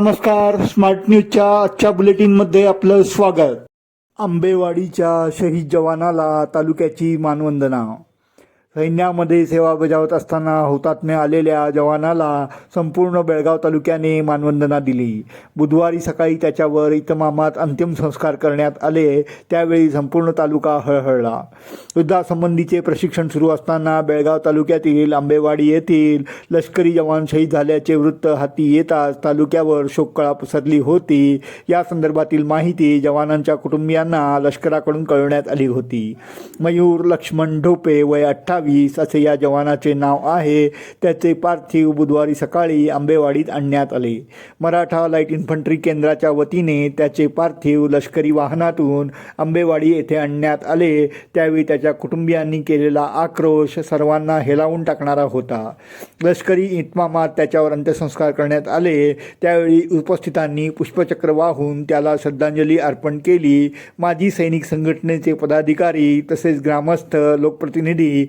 नमस्कार स्मार्ट न्यूजच्या आजच्या बुलेटिनमध्ये आपलं स्वागत. आंबेवाडीच्या शहीद जवानाला तालुक्याची मानवंदना. सैन्यामध्ये सेवा बजावत असताना हुतात्म्य आलेल्या जवानाला संपूर्ण बेळगाव तालुक्याने मानवंदना दिली. बुधवारी सकाळी त्याच्यावर इतमामात अंतिम संस्कार करण्यात आले त्यावेळी संपूर्ण तालुका हळहळला. युद्धासंबंधीचे प्रशिक्षण सुरू असताना बेळगाव तालुक्यातील आंबेवाडी येथील लष्करी जवान शहीद झाल्याचे वृत्त हाती येताच तालुक्यावर शोककळा पसरली होती. या संदर्भातील माहिती जवानांच्या कुटुंबियांना लष्कराकडून कळवण्यात आली होती. मयूर लक्ष्मण ढोपे वय अठ्ठावीस असे या जवानाचे नाव आहे. त्याचे पार्थिव बुधवारी सकाळी आंबेवाडीत आणण्यात आले. मराठा लाइट इन्फंट्री केंद्राच्या वतीने त्याचे पार्थिव लष्करी वाहनातून आंबेवाडी येथे आणण्यात आले. त्यावेळी त्याच्या कुटुंबियांनी केलेला आक्रोश सर्वांना हेलावून टाकणारा होता. लष्करी इतमामात त्याच्यावर अंत्यसंस्कार करण्यात आले. त्यावेळी उपस्थितांनी पुष्पचक्र वाहून त्याला श्रद्धांजली अर्पण केली. माजी सैनिक संघटनेचे पदाधिकारी तसेच ग्रामस्थ लोकप्रतिनिधी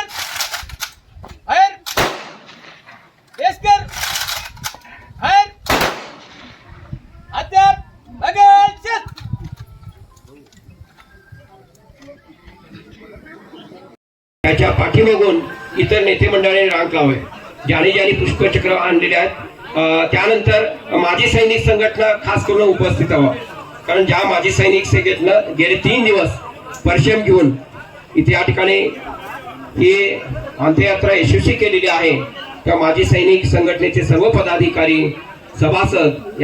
इतर नेते मंडळाने रांग लावे ज्याने ज्याने पुष्पचक्र आणलेले आहेत. त्यानंतर माजी सैनिक संघटना खास करून उपस्थित हवा. कारण ज्या माजी सैनिक संघटना गेले तीन दिवस परिश्रम घेऊन इथे या ठिकाणी ही अंत्ययात्रा यशस्वी केलेली आहे. त्या माजी सैनिक संघटनेचे सर्व पदाधिकारी सभासद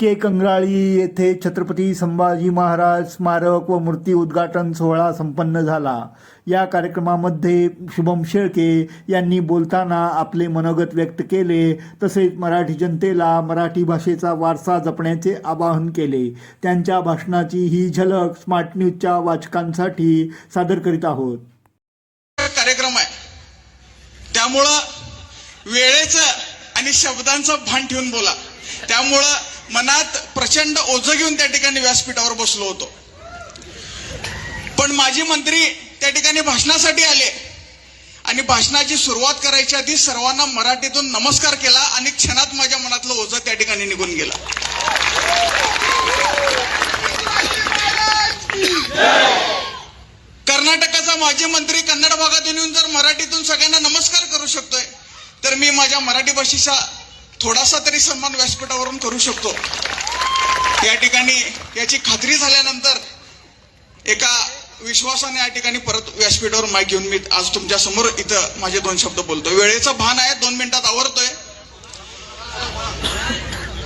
के कंगराळी येथे छत्रपती संभाजी महाराज स्मारक व मूर्ती उद्घाटन सोहळा संपन्न झाला. या कार्यक्रमामध्ये शुभम शेळके यांनी बोलताना आपले मनोगत व्यक्त केले. तसेच मराठी जनतेला मराठी भाषेचा वारसा जपण्याचे आवाहन केले. त्यांच्या भाषणाची ही झलक स्मार्ट न्यूजच्या वाचकांसाठी सादर करीत आहोत. कार्यक्रम आहे. त्यामुळं वेळेचं आणि शब्दांचं भान ठेवून बोला. त्यामुळं मनात प्रचंड ओझं घेऊन त्या ठिकाणी व्यासपीठावर बसलो होतो. पण माजी मंत्री त्या ठिकाणी भाषणासाठी आले आणि भाषणाची सुरुवात करायच्या आधी सर्वांना मराठीतून नमस्कार केला आणि क्षणात माझ्या मनातलं ओझं त्या ठिकाणी निघून गेलं. कर्नाटकाचा माजी मंत्री कन्नड भागातून येऊन जर मराठीतून सगळ्यांना नमस्कार करू शकतोय तर मी माझ्या मराठी भाषेचा थोडासा तरी सन्मान व्यासपीठावरून करू शकतो. या ठिकाणी याची खात्री झाल्यानंतर एका विश्वासाने या ठिकाणी परत व्यासपीठावर माईक घेऊन मी आज तुमच्यासमोर इथं माझे दोन शब्द बोलतोय. वेळेचं भान आहे दोन मिनिटात आवरतोय.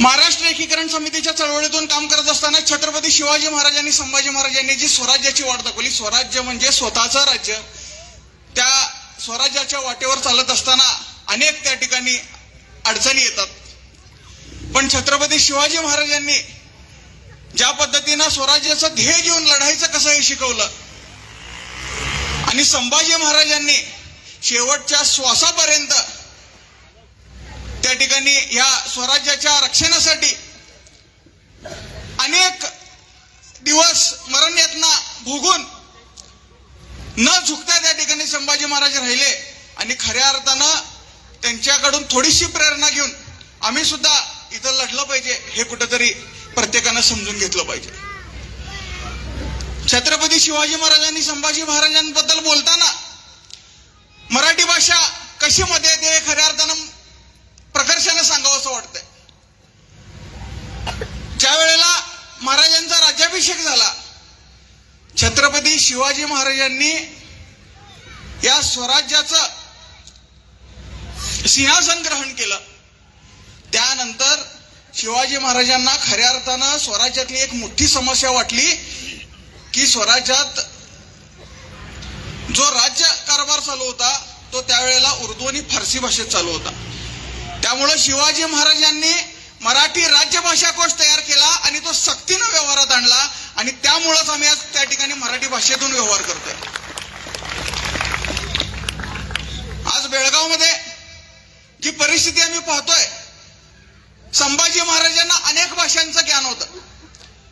महाराष्ट्र एकीकरण समितीच्या चळवळीतून काम करत असताना छत्रपती शिवाजी महाराजांनी संभाजी महाराजांनी जी स्वराज्याची वाट दाखवली स्वराज्य म्हणजे स्वतःचं राज्य. त्या स्वराज्याच्या वाटेवर चालत असताना अनेक त्या ठिकाणी अडचणी येतात. पण छत्रपती शिवाजी महाराजांनी ज्या पद्धतीनं स्वराज्याचं ध्येय घेऊन लढायचं कसं हे शिकवलं? आणि संभाजी महाराजांनी शेवटच्या श्वासापर्यंत त्या ठिकाणी या स्वराज्याच्या रक्षणासाठी अनेक दिवस मरणयातना भोगून न झुकता त्या ठिकाणी संभाजी महाराज राहिले. आणि खऱ्या अर्थानं त्यांच्याकडून थोडीशी प्रेरणा घेऊन आम्ही सुद्धा इथं लढलं पाहिजे हे कुठंतरी प्रत्येकानं समजून घेतलं पाहिजे. छत्रपती शिवाजी महाराजांनी संभाजी महाराजांबद्दल बोलताना मराठी भाषा कशी मध्ये येते हे खऱ्या अर्थानं प्रकर्षाने सांगावं असं वाटतंय. ज्या वेळेला महाराजांचा राज्याभिषेक झाला छत्रपती शिवाजी महाराजांनी या स्वराज्याचं सिंहासन ग्रहण केलं. त्यानंतर शिवाजी महाराजांना खऱ्या अर्थानं स्वराज्यातली एक मोठी समस्या वाटली की स्वराज्यात जो राज्य कारभार चालू होता तो त्यावेळेला उर्दू आणि फारसी भाषेत चालू होता. त्यामुळं शिवाजी महाराजांनी मराठी राज्यभाषा कोश तयार केला आणि तो सक्तीनं व्यवहारात आणला आणि त्यामुळंच आम्ही आज त्या ठिकाणी मराठी भाषेतून व्यवहार करतोय. आज बेळगावमध्ये ही परिस्थिती आम्ही पाहतोय. संभाजी महाराजांना अनेक भाषांचं ज्ञान होतं.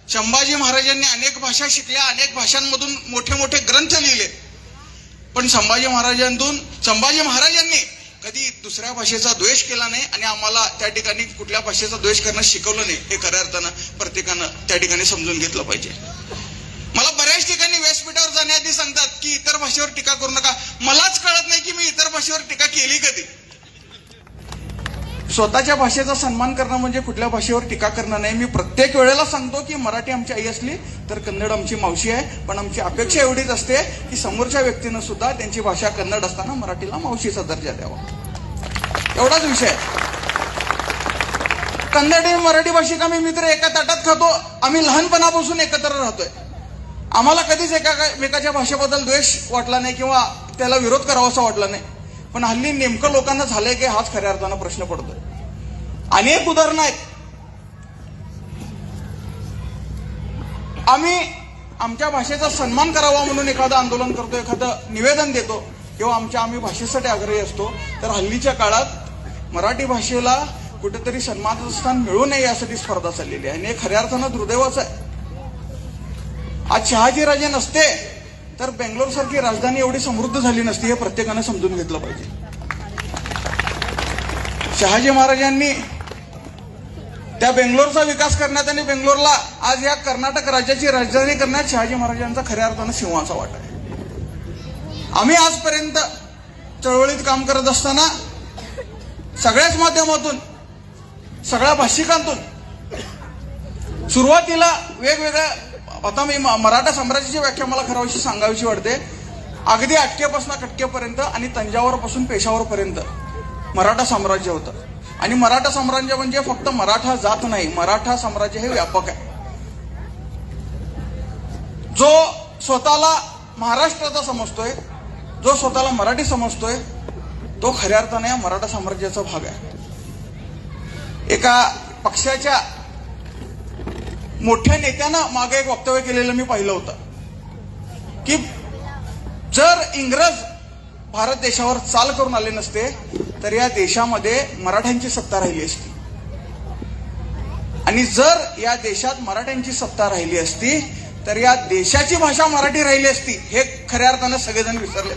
संभाजी महाराजांनी अनेक भाषा शिकल्या अनेक भाषांमधून मोठे मोठे ग्रंथ लिहिले. पण संभाजी महाराजांतून संभाजी महाराजांनी कधी दुसऱ्या भाषेचा द्वेष केला नाही आणि आम्हाला त्या ठिकाणी कुठल्या भाषेचा द्वेष करणं शिकवलं नाही हे खऱ्या अर्थानं प्रत्येकानं त्या ठिकाणी समजून घेतलं पाहिजे. मला बऱ्याच ठिकाणी व्यासपीठावर जाण्याआधी सांगतात की इतर भाषेवर टीका करू नका मलाच कळत नाही की मी इतर भाषेवर टीका केली कधी स्वतःच्या भाषेचा सन्मान करणं म्हणजे कुठल्या भाषेवर टीका करणं नाही. मी प्रत्येक वेळेला सांगतो की मराठी आमची आई असली तर कन्नड आमची मावशी आहे. पण आमची अपेक्षा एवढीच असते की समोरच्या व्यक्तीनं सुद्धा त्यांची भाषा कन्नड असताना मराठीला मावशीचा दर्जा द्यावा. एवढाच विषय. कन्नड आणि मराठी भाषिक आम्ही मित्र एका ताटात खातो. आम्ही लहानपणापासून एकत्र राहतोय. आम्हाला कधीच एकामेकाच्या भाषेबद्दल द्वेष वाटला नाही किंवा त्याला विरोध करावासा वाटला नाही. पण हल्ली नेमकं लोकांना झालंय की हाच खऱ्या अर्थानं प्रश्न पडतोय. अनेक उदाहरणं आहेत. आम्ही आमच्या भाषेचा सन्मान करावा म्हणून एखादं आंदोलन करतो एखादं निवेदन देतो किंवा आमच्या आम्ही भाषेसाठी आग्रही असतो तर हल्लीच्या काळात मराठी भाषेला कुठेतरी सन्मानाचं स्थान मिळू नये यासाठी स्पर्धा चाललेली आहे. आणि हे खऱ्या अर्थानं दुर्दैवाचं आहे. आज शहाजीराजे नसते तर बेंगलोर सारखी राजधानी एवढी समृद्ध झाली नसती हे प्रत्येकानं समजून घेतलं पाहिजे. शहाजी महाराजांनी त्या बेंगलोरचा विकास करण्यात आणि बेंगलोरला आज या कर्नाटक राज्याची राजधानी करण्यात शहाजी महाराजांचा खऱ्या अर्थानं सिंहाचा वाटा आहे. आम्ही आजपर्यंत चळवळीत काम करत असताना सगळ्याच माध्यमातून सगळ्या भाषिकांतून सुरुवातीला वेगवेगळ्या आता मी मराठा साम्राज्याची व्याख्या मला खरावशी सांगावीशी वाटते. अगदी अटकेपासून कटकेपर्यंत आणि तंजावरपासून पेशावरपर्यंत मराठा साम्राज्य होतं. आणि मराठा साम्राज्य म्हणजे फक्त मराठा जात नाही. मराठा साम्राज्य हे व्यापक आहे. जो स्वतःला महाराष्ट्राचा समजतोय जो स्वतःला मराठी समजतोय तो खऱ्या अर्थाने या मराठा साम्राज्याचा भाग आहे. एका पक्षाच्या मोठ्या नेत्यानं मागे एक वक्तव्य केलेलं मी पाहिलं होतं की जर इंग्रज भारत देशावर चाल करून आले नसते तर या देशामध्ये मराठ्यांची सत्ता राहिली असती. आणि जर या देशात मराठ्यांची सत्ता राहिली असती तर या देशाची भाषा मराठी राहिली असती हे खऱ्या अर्थानं सगळेजण विसरले.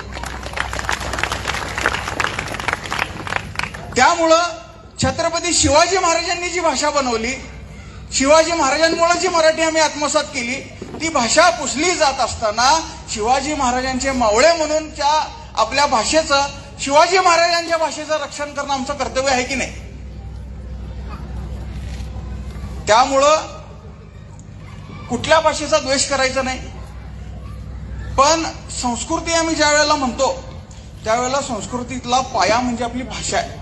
त्यामुळं छत्रपती शिवाजी महाराजांनी जी भाषा बनवली शिवाजी महाराजांमुळे जी मराठी आम्ही आत्मसात केली ती भाषा पुसली जात असताना शिवाजी महाराजांचे मावळे म्हणून त्या आपल्या भाषेचं शिवाजी महाराजांच्या भाषेचं रक्षण करणं आमचं कर्तव्य आहे की नाही? त्यामुळं कुठल्या भाषेचा द्वेष करायचा नाही. पण संस्कृती आम्ही ज्या वेळेला म्हणतो त्यावेळेला संस्कृतीतला पाया म्हणजे आपली भाषा आहे.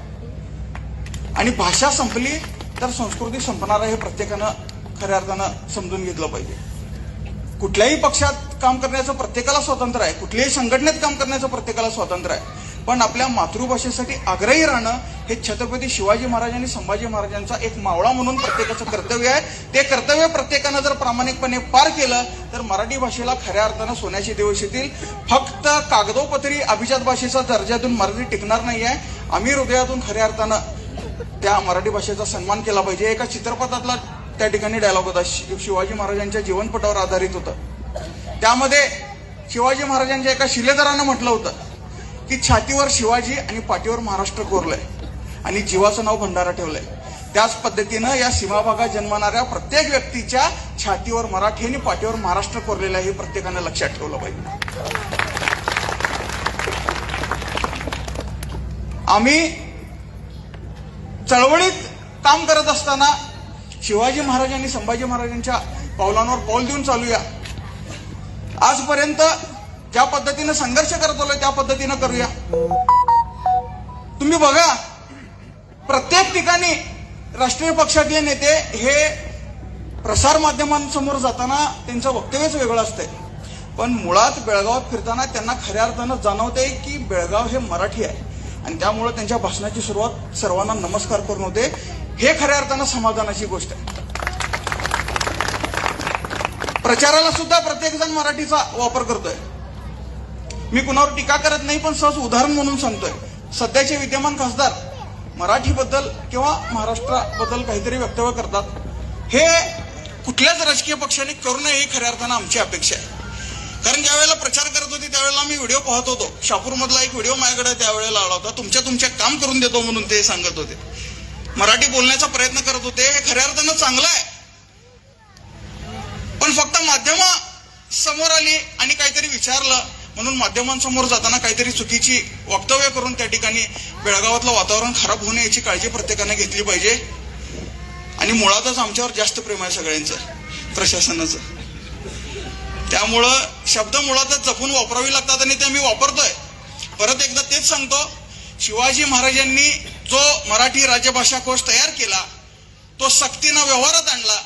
आणि भाषा संपली तर संस्कृती संपणार हे प्रत्येकानं खऱ्या अर्थानं समजून घेतलं पाहिजे. कुठल्याही पक्षात काम करण्याचं प्रत्येकाला स्वातंत्र्य आहे. कुठल्याही संघटनेत काम करण्याचं प्रत्येकाला स्वातंत्र्य आहे. पण आपल्या मातृभाषेसाठी आग्रही राहणं हे छत्रपती शिवाजी महाराज आणि संभाजी महाराजांचा एक मावळा म्हणून प्रत्येकाचं कर्तव्य आहे. ते कर्तव्य प्रत्येकानं जर प्रामाणिकपणे पार केलं तर मराठी भाषेला खऱ्या अर्थानं सोन्याचे दिवस येतील. फक्त कागदोपत्री अभिजात भाषेचा दर्जातून मराठी टिकणार नाही आहे. आम्ही हृदयातून खऱ्या अर्थानं त्या मराठी भाषेचा सन्मान केला पाहिजे. एका चित्रपटातला त्या ठिकाणी डायलॉग होता. शिवाजी महाराजांच्या जीवनपटावर आधारित होतं. त्यामध्ये शिवाजी महाराजांच्या एका शिलेदारानं म्हटलं होतं की छातीवर शिवाजी आणि पाठीवर महाराष्ट्र कोरलंय आणि जीवाचं नाव भंडारा ठेवलंय. त्याच पद्धतीनं या सीमाभागात जन्मणाऱ्या प्रत्येक व्यक्तीच्या छातीवर मराठी आणि पाठीवर महाराष्ट्र कोरलेलं आहे हे प्रत्येकानं लक्षात ठेवलं पाहिजे. आम्ही चळवळीत काम करत असताना शिवाजी महाराज आणि संभाजी महाराजांच्या पावलांवर पाऊल देऊन चालूया. आजपर्यंत ज्या पद्धतीनं संघर्ष करत आलोय त्या पद्धतीनं करूया. तुम्ही बघा प्रत्येक ठिकाणी राष्ट्रीय पक्षातले नेते हे प्रसार माध्यमांसमोर जाताना त्यांचं वक्तव्यच वेगळं असतंय. पण मुळात बेळगावात फिरताना त्यांना खऱ्या अर्थानं जाणवते की बेळगाव हे मराठी आहे. आणि त्यामुळे त्यांच्या भाषणाची सुरुवात सर्वांना नमस्कार करून होते. हे खऱ्या अर्थानं समाधानाची गोष्ट आहे. प्रचाराला सुद्धा प्रत्येक जण मराठीचा वापर करतोय. मी कुणावर टीका करत नाही पण सहज उदाहरण म्हणून सांगतोय. सध्याचे विद्यमान खासदार मराठीबद्दल किंवा महाराष्ट्राबद्दल काहीतरी वक्तव्य करतात. हे कुठल्याच राजकीय पक्षाने करू नये ही खऱ्या अर्थानं आमची अपेक्षा आहे. कारण ज्यावेळेला प्रचार करत होते त्यावेळेला मी व्हिडिओ पाहत होतो. शापूरमधला एक व्हिडिओ माझ्याकडे त्यावेळेला आला होता. तुमच्या तुमच्या काम करून देतो म्हणून ते सांगत होते. मराठी बोलण्याचा प्रयत्न करत होते. हे खऱ्या अर्थानं चांगलं आहे. पण फक्त माध्यम समोर आली आणि काहीतरी विचारलं म्हणून माध्यमांसमोर जाताना काहीतरी चुकीची वक्तव्य करून त्या ठिकाणी बेळगावातलं वातावरण खराब होऊ नये याची काळजी प्रत्येकाने घेतली पाहिजे. आणि मुळातच आमच्यावर जास्त प्रेम आहे सगळ्यांचं प्रशासनाचं. त्यामुळं शब्द मुळातच जपून वापरावी लागतात आणि ते मी वापरतोय. परत एकदा तेच सांगतो शिवाजी महाराजांनी जो मराठी राजभाषा कोश तयार केला तो सक्तीनं व्यवहारात आणला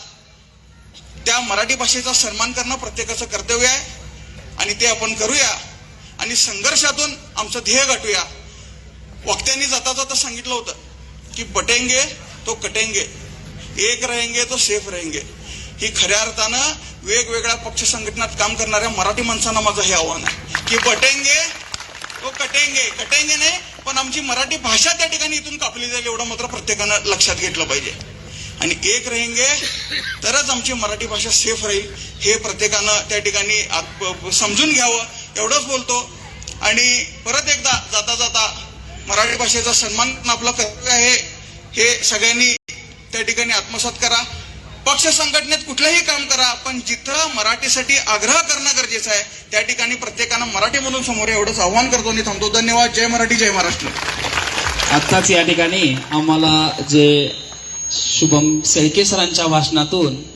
त्या मराठी भाषेचा सन्मान करणं प्रत्येकाचं कर्तव्य आहे. आणि ते आपण करूया. आणि संघर्षातून आमचं ध्येय गाठूया. वक्त्यांनी जाता जाता सांगितलं होतं की बटेंगे तो कटेंगे. एक रहेंगे तो सेफ रहेंगे. ही खऱ्या अर्थानं वेगवेगळ्या पक्ष संघटनात काम करणाऱ्या मराठी माणसांना माझं हे आव्हान आहे. की बटेंगे तो कटेंगे. कटेंगे नाही पण आमची मराठी भाषा त्या ठिकाणी इथून कापली जाईल एवढं मात्र प्रत्येकानं लक्षात घेतलं पाहिजे. आणि एक रहेंगे तरच आमची मराठी भाषा सेफ राहील. हे प्रत्येकानं त्या ठिकाणी समजून घ्यावं एवढंच बोलतो. आणि परत एकदा जाता जाता मराठी भाषेचा सन्मान करणं आपलं कर्तव्य आहे. हे सगळ्यांनी त्या ठिकाणी आत्मसात करा. पक्ष संघटनेत कुठलंही काम करा पण जिथं मराठीसाठी आग्रह करणं गरजेचं आहे त्या ठिकाणी प्रत्येकानं मराठी म्हणून समोर एवढंच आव्हान करतो आणि थांबतो. धन्यवाद. जय मराठी जय महाराष्ट्र. आत्ताच या ठिकाणी आम्हाला जे शुभम सेळके सरांच्या वाचनातून